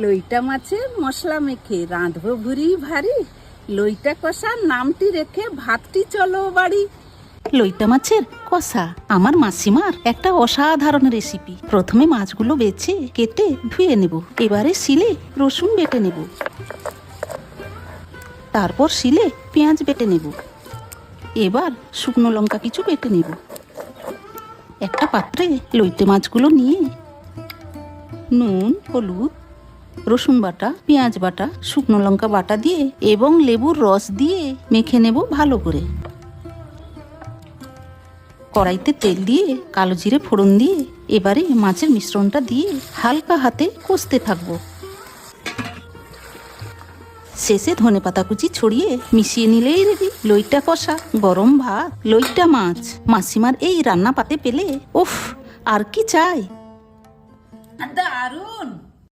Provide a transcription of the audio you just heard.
লইটা মাছে মশলা মেখে, রাঁধবো ভুরি ভারী। লইটা কষা, নামটি রেখে ভাতটি চলো বাড়ি। লইটা মাছের কষা আমার মাসিমার একটা অসাধারণ রেসিপি প্রথমে মাছগুলো বেছে, কেটে ধুয়ে নেব। এবারে শিলে রসুন বেটে নেব। তারপর শিলে পেঁয়াজ বেটে নেব। এবার শুকনো লঙ্কা কিছু বেটে নেব। একটা পাত্রে লইটে মাছগুলো নিয়ে নুন, হলুদ রসুন বাটা, পেঁয়াজ বাটা, শুকনো লঙ্কা বাটা দিয়ে এবং লেবুর রস দিয়ে মেখে নেব ভালো করে। কড়াইতে তেল দিয়ে কালো জিরে ফোড়ন দিয়ে এবারে মাছের মিশ্রণটা দিয়ে হালকা হাতে কষতে থাকব। শেষে ধনে পাতা কুচি ছড়িয়ে মিশিয়ে নিলেই রেডি, লইটা কষা, গরম ভাত, লইটা মাছ। মাসিমার এই রান্না পাতে পেলে, উফ, আর কি চাই?